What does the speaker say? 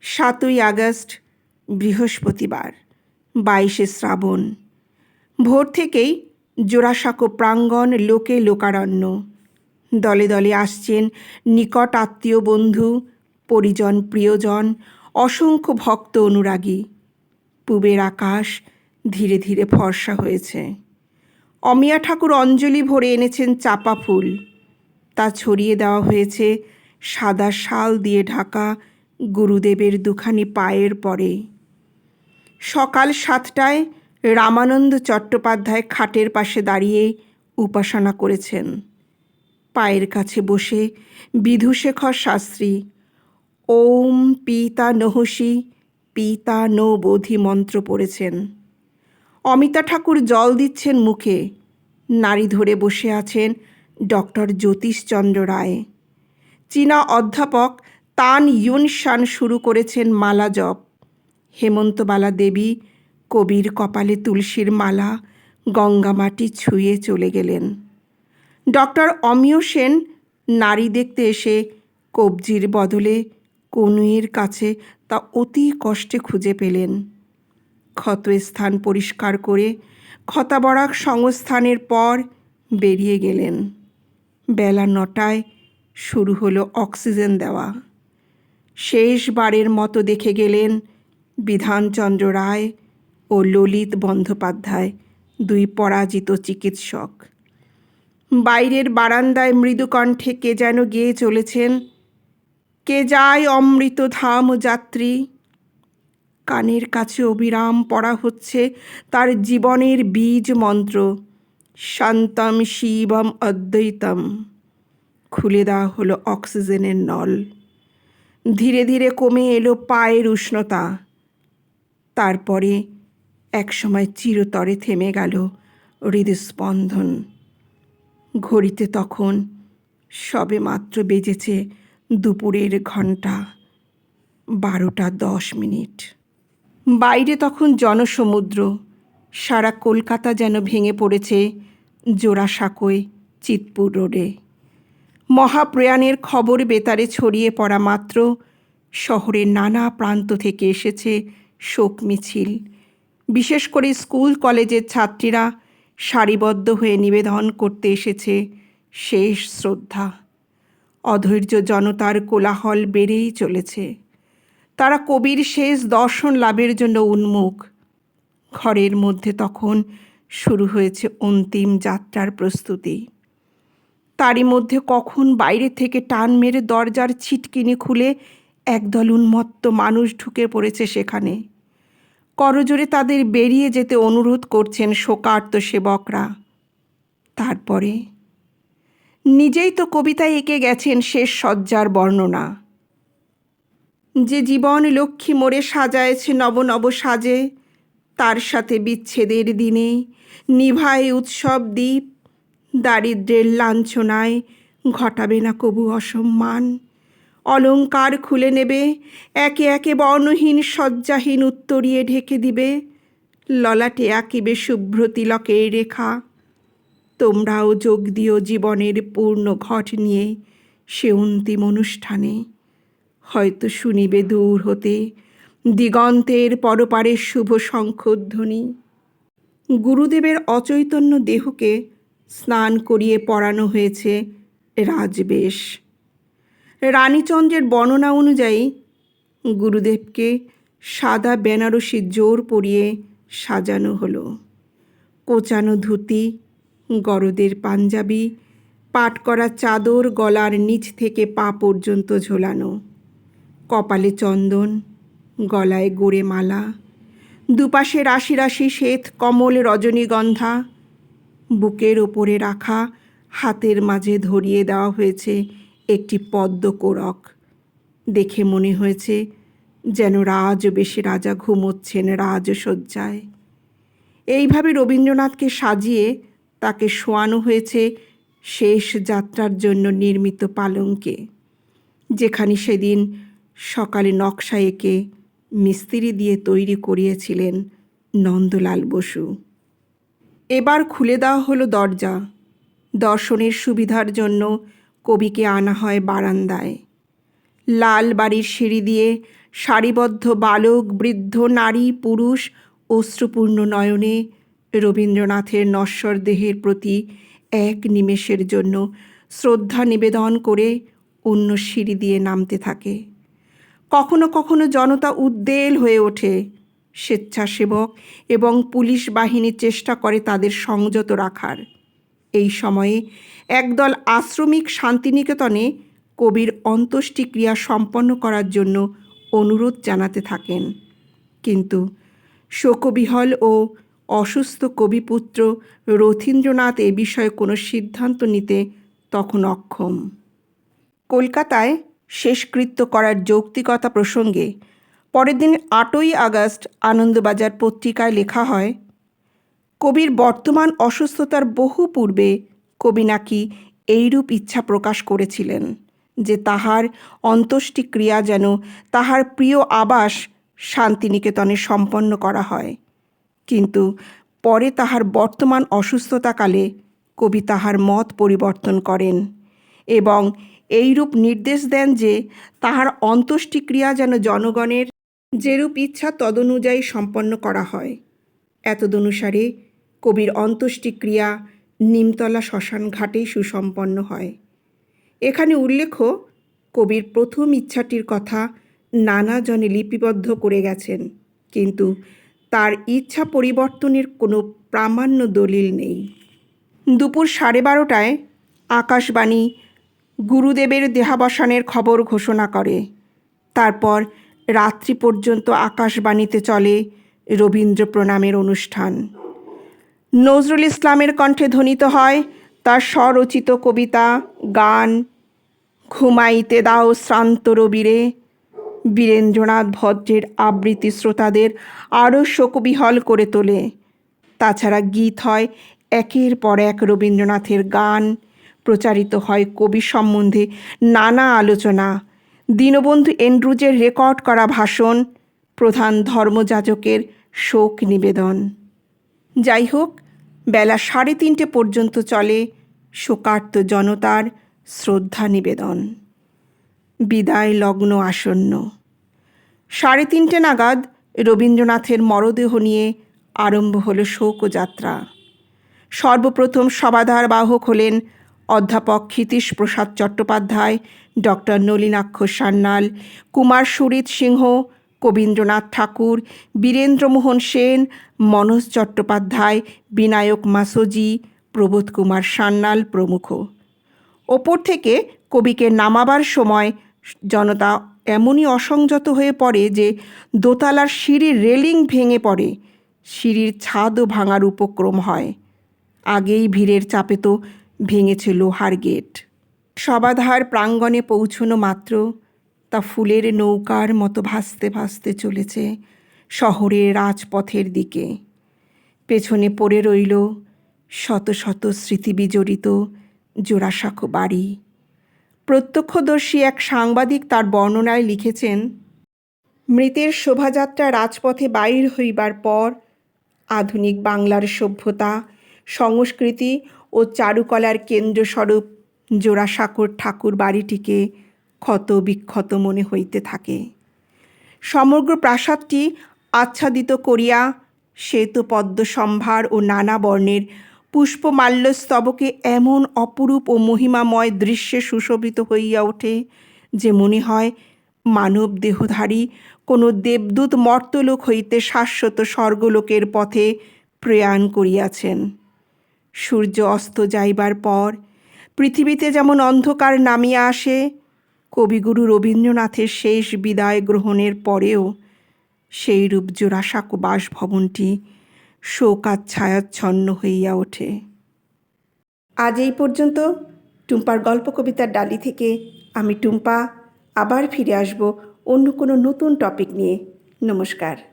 সাতই আগস্ট, বৃহস্পতিবার, বাইশে শ্রাবণ। ভোর থেকেই জোড়াসাঁকো প্রাঙ্গণ লোকে লোকারণ্য। দলে দলে আসছেন নিকট আত্মীয় বন্ধু, পরিজন, প্রিয়জন, অসংখ্য ভক্ত অনুরাগী। পূবের আকাশ ধীরে ধীরে ফর্সা হয়েছে। অমিয়া ঠাকুর অঞ্জলি ভরে এনেছেন চাপা ফুল। তা ছড়িয়ে দেওয়া হয়েছে সাদা শাল দিয়ে ঢাকা গুরুদেবের দুখানি পায়ের পরে। সকাল সাতটায় রামানন্দ চট্টোপাধ্যায় খাটের পাশে দাঁড়িয়ে উপাসনা করেছেন। পায়ের কাছে বসে বিধুশেখর শাস্ত্রী, ওম পিতা নহসি, পিতা নো বোধি মন্ত্র পড়েছেন। অমিতা ঠাকুর জল দিচ্ছেন মুখে। নারী ধরে বসে আছেন ডক্টর জ্যোতিষচন্দ্র রায়। চীনা অধ্যাপক তান ইউনশান শুরু করেছেন মালা জপ। হেমন্তবালা দেবী কবির কপালে তুলসীর মালা গঙ্গামাটি ছুঁয়ে চলে গেলেন। ডক্টর অমিয় সেন নারী দেখতে এসে কবজির বদলে কনুয়ের কাছে তা অতি কষ্টে খুঁজে পেলেন। ক্ষত স্থান পরিষ্কার করে ক্ষতাবরাক সংস্থানের পর বেরিয়ে গেলেন। বেলা নটায় শুরু হলো অক্সিজেন দেওয়া। শেষবারের মতো দেখে গেলেন বিধানচন্দ্র রায় ও ললিত বন্দ্যোপাধ্যায়, দুই পরাজিত চিকিৎসক। বাইরের বারান্দায় মৃদুকণ্ঠে কে যেন গেয়ে চলেছেন, কে যায় অমৃত ধাম যাত্রী? কানের কাছে অবিরাম পড়া হচ্ছে তার জীবনের বীজ মন্ত্র, শান্তম শিবম অদ্বৈতম। খুলে দেওয়া হলো অক্সিজেনের নল। ধীরে ধীরে কমে এলো পায়ের উষ্ণতা। তারপরে একসময় চিরতরে থেমে গেল হৃদস্পন্দন। ঘড়িতে তখন সবে মাত্র বেজেছে দুপুরের ঘণ্টা বারোটা দশ মিনিট। বাইরে তখন জনসমুদ্র, সারা কলকাতা যেন ভেঙে পড়েছে জোড়াসাঁকোয় চিতপুর রোডে। মহাপ্রয়াণের খবর বেতারে ছড়িয়ে পড়া মাত্র। শহরের নানা প্রান্ত থেকে এসেছে শোক মিছিল। বিশেষ করে স্কুল, কলেজের ছাত্রীরা সারিবদ্ধ হয়ে নিবেদন করতে এসেছে শেষ শ্রদ্ধা। অধৈর্য জনতার কোলাহল বেড়েই চলেছে। তারা কবির শেষ দর্শন লাভের জন্য উন্মুখ। ঘরের মধ্যে তখন শুরু হয়েছে অন্তিম যাত্রার প্রস্তুতি। তারই মধ্যে কখন বাইরে থেকে টান মেরে দরজার ছিটকিনি খুলে একদল উন্মত্ত মানুষ ঢুকে পড়েছে সেখানে। করজোরে তাদের বেরিয়ে যেতে অনুরোধ করছেন শোকার্ত সেবকরা। তারপরে নিজেই তো কবিতায় এঁকে গেছেন শেষ সজ্জার বর্ণনা। যে জীবন লক্ষ্মী মোড়ে সাজায়েছে নব নব সাজে, তার সাথে বিচ্ছেদের দিনে নিভায় উৎসব দ্বীপ দারিদ্রের লাঞ্ছনায় ঘটাবে না কবু অসম্মান। অলঙ্কার খুলে নেবে, একে একে বর্ণহীন শয্যাহীন উত্তরিয়ে ঢেকে দিবে। ললাটে আঁকিবে শুভ্র তিলকের রেখা। তোমরাও যোগ দিও জীবনের পূর্ণ ঘট নিয়ে সে অন্তিম অনুষ্ঠানে। হয়তো শুনিবে দূর হতে দিগন্তের পরপারের শুভ শঙ্খধ্বনি। গুরুদেবের অচৈতন্য দেহকে স্নান করিয়ে পরানো হয়েছে রাজবেশ। রানীচন্দ্রের বর্ণনা অনুযায়ী গুরুদেবকে সাদা বেনারসি জোর পরিয়ে সাজানো হলো। কোচানো ধুতি, গরদের পাঞ্জাবি, পাট করা চাদর গলার নিচ থেকে পা পর্যন্ত ঝোলানো, কপালে চন্দন, গলায় গোড়ে মালা দুপাশে রাশি রাশি শ্বেত কমল রজনীগন্ধা বুকের ওপরে রাখা, হাতের মাঝে ধরিয়ে দেওয়া হয়েছে একটি পদ্ম কোরক। দেখে মনে হয়েছে যেন রাজ বেশি রাজা ঘুমোচ্ছেন রাজসজ্জায়। এইভাবে রবীন্দ্রনাথকে সাজিয়ে তাকে শোয়ানো হয়েছে শেষ যাত্রার জন্য নির্মিত পালঙ্কে, যেখানে সেদিন সকালে নকশা এঁকে মিস্ত্রি দিয়ে তৈরি করিয়েছিলেন নন্দলাল বসু। এবার খুলে দেওয়া হলো দরজা। দর্শনের সুবিধার জন্য কবিকে আনা হয় বারান্দায়। লাল বাড়ির সিঁড়ি দিয়ে সারিবদ্ধ বালক, বৃদ্ধ, নারী, পুরুষ, অশ্রুপূর্ণ নয়নে রবীন্দ্রনাথের নশ্বর দেহের প্রতি এক নিমেষের জন্য শ্রদ্ধা নিবেদন করে অন্য সিঁড়ি দিয়ে নামতে থাকে। কখনো কখনো জনতা উদ্বেল হয়ে ওঠে। স্বেচ্ছাসেবক এবং পুলিশ বাহিনী চেষ্টা করে তাদের সংযত রাখার। এই সময়ে একদল আশ্রমিক শান্তিনিকেতনে কবির অন্ত্যেষ্টিক্রিয়া সম্পন্ন করার জন্য অনুরোধ জানাতে থাকেন। কিন্তু শোকবিহল ও অসুস্থ কবিপুত্র রথীন্দ্রনাথ এ বিষয়ে কোনো সিদ্ধান্ত নিতে তখন অক্ষম। কলকাতায় শেষকৃত্য করার যৌক্তিকতা প্রসঙ্গে পরের দিন আটই আগস্ট আনন্দবাজার পত্রিকায় লেখা হয়, কবির বর্তমান অসুস্থতার বহু পূর্বে কবি নাকি এইরূপ ইচ্ছা প্রকাশ করেছিলেন যে তাহার অন্ত্যেষ্টিক্রিয়া যেন তাহার প্রিয় আবাস শান্তিনিকেতনে সম্পন্ন করা হয়। কিন্তু পরে তাহার বর্তমান অসুস্থতাকালে কবি তাহার মত পরিবর্তন করেন এবং এইরূপ নির্দেশ দেন যে তাহার অন্ত্যেষ্টিক্রিয়া যেন জনগণের যেরূপ ইচ্ছা তদনুযায়ী সম্পন্ন করা হয়। এতদনুসারে কবির অন্ত্যেষ্টিক্রিয়া নিমতলা শ্মশান ঘাটেই সুসম্পন্ন হয়। এখানে উল্লেখ্য কবির প্রথম ইচ্ছাটির কথা নানা জনে লিপিবদ্ধ করে গেছেন, কিন্তু তার ইচ্ছা পরিবর্তনের কোনো প্রামাণ্য দলিল নেই। দুপুর সাড়ে বারোটায় আকাশবাণী গুরুদেবের দেহাবসানের খবর ঘোষণা করে। তারপর রাত্রি পর্যন্ত আকাশবাণীতে চলে রবীন্দ্র প্রণামের অনুষ্ঠান। নজরুল ইসলামের কণ্ঠে ধ্বনিত হয় তার স্বরচিত কবিতা, গান, ঘুমাইতে দাও শ্রান্ত রবিরে। বীরেন্দ্রনাথ ভদ্রের আবৃত্তি শ্রোতাদের আরও শোকবিহল করে তোলে। তাছাড়া গীত হয় একের পর এক রবীন্দ্রনাথের গান। প্রচারিত হয় কবি সম্বন্ধে নানা আলোচনা। দীনবন্ধু এন্ড্রুজের রেকর্ড করা ভাষণ, প্রধান ধর্মযাজকের শোক নিবেদন। যাই হোক, বেলা সাড়ে তিনটে পর্যন্ত চলে শোকার্ত জনতার শ্রদ্ধা নিবেদন। বিদায় লগ্ন আসন্ন। সাড়ে তিনটে নাগাদ রবীন্দ্রনাথের মরদেহ নিয়ে আরম্ভ হলো শোকযাত্রা। সর্বপ্রথম সবাধার বাহক হলেন অধ্যাপক ক্ষিতীশ প্রসাদ চট্টোপাধ্যায়, ডক্টর নলিনাক্ষ সান্যাল, কুমার সুরিত সিংহ, কবীন্দ্রনাথ ঠাকুর, বীরেন্দ্রমোহন সেন, মনোজ চট্টোপাধ্যায়, বিনায়ক মাসোজি, প্রবোধ কুমার সান্যাল প্রমুখ। ওপর থেকে কবিকে নামাবার সময় জনতা এমনই অসংযত হয়ে পড়ে যে দোতলার সিঁড়ির রেলিং ভেঙে পড়ে, সিঁড়ির ছাদও ভাঙার উপক্রম হয়। আগেই ভিড়ের চাপে তো ভেঙেছে লোহার গেট। সবাধার প্রাঙ্গণে পৌঁছনো মাত্র তা ফুলের নৌকার মতো ভাসতে ভাসতে চলেছে শহরের রাজপথের দিকে। পেছনে পড়ে রইল শত শত স্মৃতি বিজড়িত জোড়াসাঁকো বাড়ি। প্রত্যক্ষদর্শী এক সাংবাদিক তার বর্ণনায় লিখেছেন, মৃতের শোভাযাত্রা রাজপথে বাইর হইবার পর আধুনিক বাংলার সভ্যতা, সংস্কৃতি ও চারুকলার কেন্দ্রস্বরূপ জোড়াসাঁকোর ঠাকুর বাড়িটিকে ক্ষত বিক্ষত মনে হইতে থাকে। সমগ্র প্রাসাদটি আচ্ছাদিত করিয়া শ্বেত পদ্ম সম্ভার ও নানা বর্ণের পুষ্পমাল্য স্তবকে এমন অপরূপ ও মহিমাময় দৃশ্যে সুশোভিত হইয়া ওঠে যে মনে হয় মানব দেহধারী কোনো দেবদূত মর্তলোক হইতে শাশ্বত স্বর্গলোকের পথে প্রয়াণ করিয়াছেন। সূর্য অস্ত যাইবার পর পৃথিবীতে যেমন অন্ধকার নামিয়া আসে, কবিগুরু রবীন্দ্রনাথের শেষ বিদায় গ্রহণের পরেও সেই রূপ জোড়াসাঁকো বাসভবনটি শোকাচ্ছায়াচ্ছন্ন হইয়া ওঠে। আজ এই পর্যন্ত টুম্পার গল্প কবিতার ডালি থেকে আমি টুম্পা, আবার ফিরে আসব অন্য কোনো নতুন টপিক নিয়ে। নমস্কার।